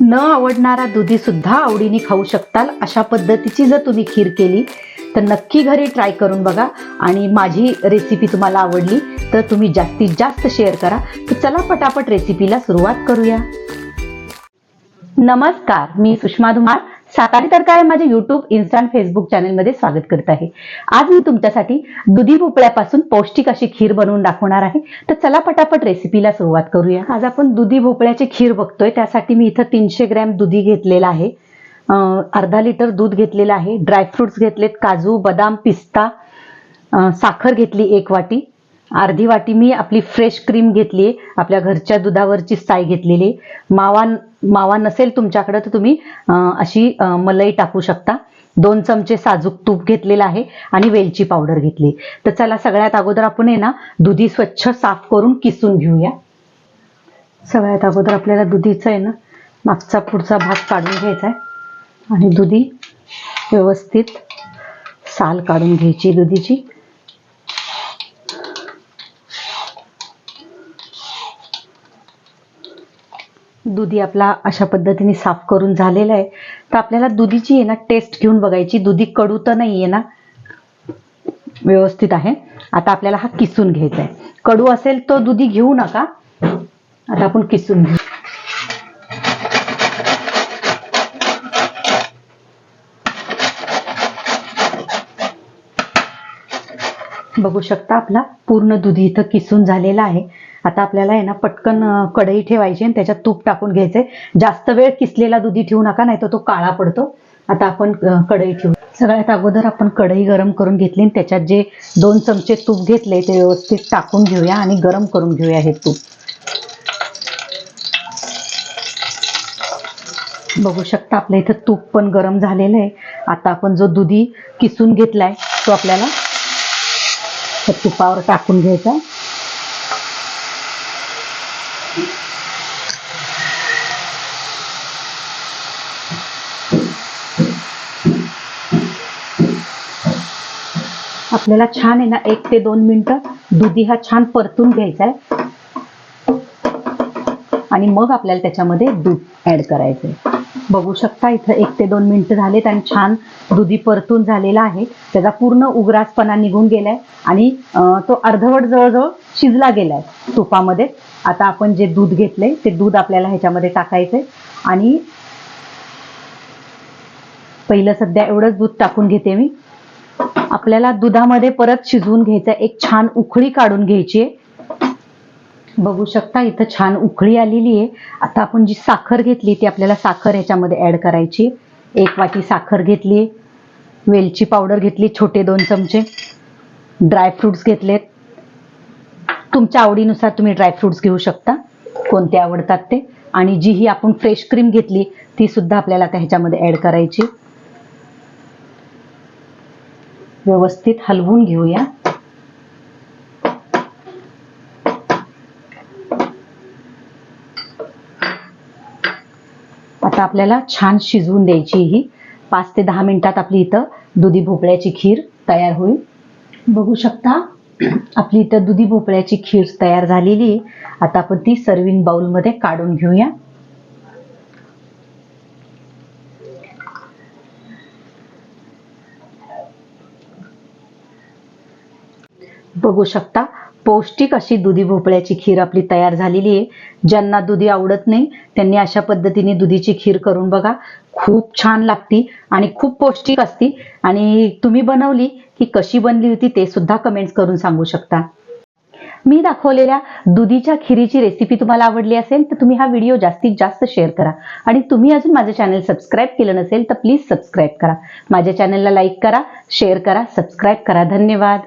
न आवडणारा दुधी सुद्धा आवडीने खाऊ शकताल. अशा पद्धतीची जर तुम्ही खीर केली तर नक्की घरी ट्राय करून बघा. आणि माझी रेसिपी तुम्हाला आवडली तर तुम्ही जास्तीत जास्त शेअर करा. तर चला पटापट रेसिपीला सुरुवात करूया. नमस्कार मी सुषमा धुमाळ. सातारी तर काय माझ्या युट्यूब इन्स्टा आणि फेसबुक चॅनलमध्ये स्वागत करत आहे. आज मी तुमच्यासाठी दुधी भोपळ्यापासून पौष्टिक अशी खीर बनवून दाखवणार आहे. तर चला पटापट रेसिपीला सुरुवात करूया. आज आपण दुधी भोपळ्याची खीर बघतोय. त्यासाठी मी इथं तीनशे ग्रॅम दुधी घेतलेला आहे. अर्धा लिटर दूध घेतलेलं आहे. ड्रायफ्रुट्स घेतलेत काजू बदाम पिस्ता साखर घेतली एक वाटी. अर्धी वाटी मी आपली फ्रेश क्रीम घेतली आहे. आपल्या घरच्या दुधावरची साय घेतलेली आहे. मावा मावा नसेल तुमच्याकडे तर तुम्ही अशी मलई मलाई टाकू शकता. दोन चमचे साजूक तूप घेतलेलं आहे आणि वेलची पावडर घेतली तर चला सगळ्यात अगोदर आपण आहे ना दुधी स्वच्छ साफ करून किसून घेऊया. सगळ्यात अगोदर आपल्याला दुधीचं आहे ना मागचा पुढचा भाग काढून घ्यायचा आहे. आणि दुधी व्यवस्थित साल काढून घ्यायची दुधीची. दुधी आपला अशा पद्धतीने साफ करून झालेला आहे. तर आपल्याला दुधीची आहे ना टेस्ट घेऊन बघायची. दुधी कडू तर नाही आहे ना. व्यवस्थित आहे. आता आपल्याला हा किसून घ्यायचा आहे. कडू असेल तो दुधी घेऊ नका. आता आपण किसून घेऊ. बघू शकता आपला पूर्ण दुधी इथं किसून झालेला आहे. आता आपल्याला आहे ना पटकन कढई ठेवायची आणि त्याच्यात तूप टाकून घ्यायचंय. जास्त वेळ किसलेला दुधी ठेवू नका नाही तर तो काळा पडतो. आता आपण कढई ठेवू. सगळ्यात अगोदर आपण कढई गरम करून घेतली आणि त्याच्यात जे दोन चमचे तूप घेतले ते व्यवस्थित टाकून घेऊया आणि गरम करून घेऊया हे तूप. बघू शकता आपल्या इथं तूप पण गरम झालेलं आहे. आता आपण जो दुधी किसून घेतलाय तो आपल्याला तुपावर टाकून घ्यायचा. आपल्याला छान आहे ना एक ते दोन मिनटं दुधी हा छान परतून घ्यायचा आहे आणि मग आपल्याला त्याच्यामध्ये दूध ऍड करायचंय. बघू शकता इथं एक ते दोन मिनिटं झालेत आणि छान दुधी परतून झालेला आहे. त्याचा पूर्ण उग्रासपणा निघून गेलाय आणि तो अर्धवट जवळजवळ शिजला गेलाय तुपामध्ये. आता आपण जे दूध घेतलंय ते दूध आपल्याला ह्याच्यामध्ये टाकायचंय. आणि पहिलं सध्या एवढंच दूध टाकून घेते मी. आपल्याला दुधामध्ये परत शिजवून घ्यायचं एक छान उखळी काढून घ्यायची आहे बघू शकता इथं छान उकळी आलेली आहे. आता आपण जी साखर घेतली ती आपल्याला साखर याच्यामध्ये ऍड करायची. एक वाटी साखर घेतली वेलची पावडर घेतली छोटे दोन चमचे. ड्रायफ्रुट्स घेतलेत. तुमच्या आवडीनुसार तुम्ही ड्रायफ्रुट्स घेऊ शकता. कोणते आवडतात ते. आणि जी ही आपण फ्रेश क्रीम घेतली ती सुद्धा आपल्याला आता ह्याच्यामध्ये ऍड करायची. व्यवस्थित हलवून घेऊया. आता आपल्याला छान शिजवून द्यायची ही. पाच ते दहा मिनिटात आपली इथं दुधी भोपळ्याची खीर तयार होईल. बघू शकता आपली इथं दुधी भोपळ्याची खीर तयार झालेली आहे. आता आपण ती सर्विंग बाउलमध्ये काढून घेऊया. बघू शकता पौष्टिक अशी दुधी भोपळ्याची खीर आपली तयार झालेली आहे. ज्यांना दुधी आवडत नाही त्यांनी अशा पद्धतीने दुधीची खीर करून बघा. खूप छान लागती आणि खूप पौष्टिक असती. आणि तुम्ही बनवली की कशी बनली होती ते सुद्धा कमेंट्स करून सांगू शकता. मी दाखवलेल्या दुधीच्या खिरीची रेसिपी तुम्हाला आवडली असेल तर तुम्ही हा व्हिडिओ जास्तीत जास्त शेअर करा. आणि तुम्ही अजून माझे चॅनल सबस्क्राईब केलं नसेल तर प्लीज सबस्क्राईब करा. माझ्या चॅनलला लाईक करा शेअर करा सबस्क्राईब करा. धन्यवाद.